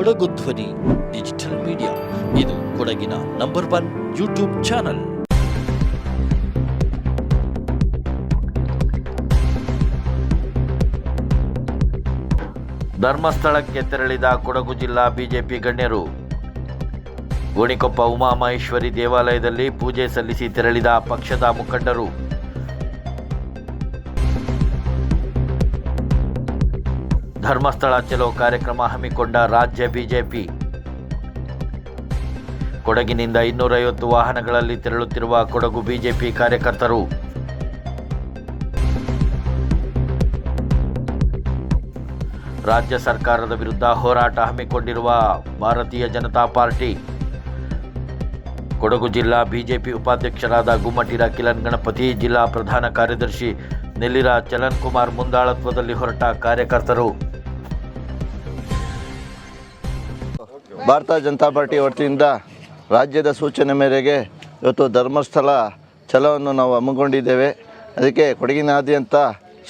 ಕೊಡಗು ಧ್ವನಿ, digital media. ಇದು ಕೊಡಗಿನ ನಂಬರ್ ಒನ್ ಯೂಟ್ಯೂಬ್ ಚಾನಲ್. ಧರ್ಮಸ್ಥಳಕ್ಕೆ ತೆರಳಿದ ಕೊಡಗು ಜಿಲ್ಲಾ ಬಿಜೆಪಿ ಗಣ್ಯರು, ಗೋಣಿಕೊಪ್ಪ ಉಮಾಮಹೇಶ್ವರಿ ದೇವಾಲಯದಲ್ಲಿ ಪೂಜೆ ಸಲ್ಲಿಸಿ ತೆರಳಿದ ಪಕ್ಷದ ಮುಖಂಡರು ಧರ್ಮಸ್ಥಳ ಚಲೋ ಕಾರ್ಯಕ್ರಮ ಹಮ್ಮಿಕೊಂಡ ರಾಜ್ಯ ಬಿಜೆಪಿ. ಕೊಡಗಿನಿಂದ ಇನ್ನೂರೈವತ್ತು ವಾಹನಗಳಲ್ಲಿ ತೆರಳುತ್ತಿರುವ ಕೊಡಗು ಬಿಜೆಪಿ ಕಾರ್ಯಕರ್ತರು. ರಾಜ್ಯ ಸರ್ಕಾರದ ವಿರುದ್ಧ ಹೋರಾಟ ಹಮ್ಮಿಕೊಂಡಿರುವ ಭಾರತೀಯ ಜನತಾ ಪಾರ್ಟಿ. ಕೊಡಗು ಜಿಲ್ಲಾ ಬಿಜೆಪಿ ಉಪಾಧ್ಯಕ್ಷರಾದ ಗುಮ್ಮಟಿರ ಕಿಲನ್ ಗಣಪತಿ, ಜಿಲ್ಲಾ ಪ್ರಧಾನ ಕಾರ್ಯದರ್ಶಿ ನೆಲ್ಲಿರ ಚಲನ್ ಕುಮಾರ್ ಮುಂದಾಳತ್ವದಲ್ಲಿ ಹೊರಟ ಕಾರ್ಯಕರ್ತರು. ಭಾರತೀಯ ಜನತಾ ಪಾರ್ಟಿ ವತಿಯಿಂದ ರಾಜ್ಯದ ಸೂಚನೆ ಮೇರೆಗೆ ಇವತ್ತು ಧರ್ಮಸ್ಥಳ ಛಲವನ್ನು ನಾವು ಹಮ್ಮಿಕೊಂಡಿದ್ದೇವೆ. ಅದಕ್ಕೆ ಕೊಡಗಿನಾದ್ಯಂತ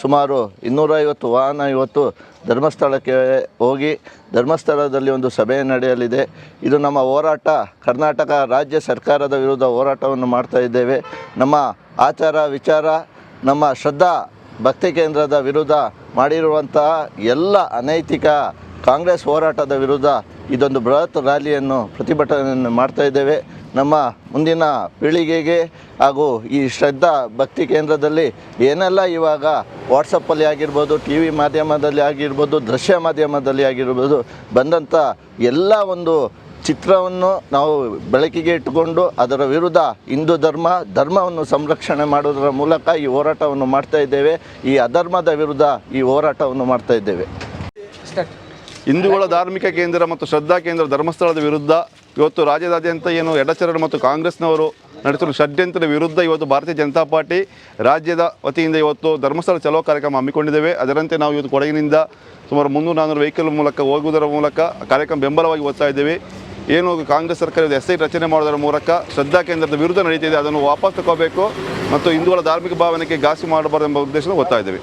ಸುಮಾರು ಇನ್ನೂರೈವತ್ತು ವಾಹನ ಇವತ್ತು ಧರ್ಮಸ್ಥಳಕ್ಕೆ ಹೋಗಿ ಧರ್ಮಸ್ಥಳದಲ್ಲಿ ಒಂದು ಸಭೆ ನಡೆಯಲಿದೆ. ಇದು ನಮ್ಮ ಹೋರಾಟ, ಕರ್ನಾಟಕ ರಾಜ್ಯ ಸರ್ಕಾರದ ವಿರುದ್ಧ ಹೋರಾಟವನ್ನು ಮಾಡ್ತಾ ಇದ್ದೇವೆ. ನಮ್ಮ ಆಚಾರ, ವಿಚಾರ, ನಮ್ಮ ಶ್ರದ್ಧಾ, ಭಕ್ತಿ ಕೇಂದ್ರದ ವಿರುದ್ಧ ಮಾಡಿರುವಂತಹ ಎಲ್ಲ ಅನೈತಿಕ ಕಾಂಗ್ರೆಸ್ ಹೋರಾಟದ ವಿರುದ್ಧ ಇದೊಂದು ಬೃಹತ್ ರ್ಯಾಲಿಯನ್ನು ಪ್ರತಿಭಟನೆಯನ್ನು ಮಾಡ್ತಾ ಇದ್ದೇವೆ. ನಮ್ಮ ಮುಂದಿನ ಪೀಳಿಗೆಗೆ ಹಾಗೂ ಈ ಶ್ರದ್ಧಾ ಭಕ್ತಿ ಕೇಂದ್ರದಲ್ಲಿ ಏನೆಲ್ಲ ಇವಾಗ ವಾಟ್ಸಪ್ಪಲ್ಲಿ ಆಗಿರ್ಬೋದು ಟಿ ವಿ ಮಾಧ್ಯಮದಲ್ಲಿ ಆಗಿರ್ಬೋದು, ದೃಶ್ಯ ಮಾಧ್ಯಮದಲ್ಲಿ ಆಗಿರ್ಬೋದು, ಬಂದಂಥ ಎಲ್ಲ ಒಂದು ಚಿತ್ರವನ್ನು ನಾವು ಬೆಳಕಿಗೆ ಇಟ್ಟುಕೊಂಡು ಅದರ ವಿರುದ್ಧ ಹಿಂದೂ ಧರ್ಮ, ಧರ್ಮವನ್ನು ಸಂರಕ್ಷಣೆ ಮಾಡೋದರ ಮೂಲಕ ಈ ಹೋರಾಟವನ್ನು ಮಾಡ್ತಾ ಇದ್ದೇವೆ. ಈ ಅಧರ್ಮದ ವಿರುದ್ಧ ಈ ಹೋರಾಟವನ್ನು ಮಾಡ್ತಾ ಇದ್ದೇವೆ. ಹಿಂದೂಗಳ ಧಾರ್ಮಿಕ ಕೇಂದ್ರ ಮತ್ತು ಶ್ರದ್ಧಾ ಕೇಂದ್ರ ಧರ್ಮಸ್ಥಳದ ವಿರುದ್ಧ ಇವತ್ತು ರಾಜ್ಯದಾದ್ಯಂತ ಏನು ಎಡಚರರು ಮತ್ತು ಕಾಂಗ್ರೆಸ್ನವರು ನಡೆಸಲು ಷಡ್ಯಂತ್ರದ ವಿರುದ್ಧ ಇವತ್ತು ಭಾರತೀಯ ಜನತಾ ಪಾರ್ಟಿ ರಾಜ್ಯದ ವತಿಯಿಂದ ಇವತ್ತು ಧರ್ಮಸ್ಥಳ ಚಲೋ ಕಾರ್ಯಕ್ರಮ ಹಮ್ಮಿಕೊಂಡಿದ್ದೇವೆ. ಅದರಂತೆ ನಾವು ಇವತ್ತು ಕೊಡಗಿನಿಂದ ಸುಮಾರು ಮುನ್ನೂರು ನಾನ್ನೂರು ವೆಹಿಕಲ್ ಮೂಲಕ ಹೋಗುವುದರ ಮೂಲಕ ಕಾರ್ಯಕ್ರಮ ಬೆಂಬಲವಾಗಿ ಓದ್ತಾ ಇದ್ದೇವೆ. ಏನು ಕಾಂಗ್ರೆಸ್ ಸರ್ಕಾರ ಎಸ್ ಐ ರಚನೆ ಮಾಡೋದರ ಮೂಲಕ ಶ್ರದ್ಧಾ ಕೇಂದ್ರದ ವಿರುದ್ಧ ನಡೀತಿದೆ ಅದನ್ನು ವಾಪಸ್ ತಗೋಬೇಕು ಮತ್ತು ಹಿಂದೂಗಳ ಧಾರ್ಮಿಕ ಭಾವನೆಗೆ ಘಾಸಿ ಮಾಡಬಾರದು ಎಂಬ ಉದ್ದೇಶದಿಂದ ಓದ್ತಾ ಇದ್ದೇವೆ.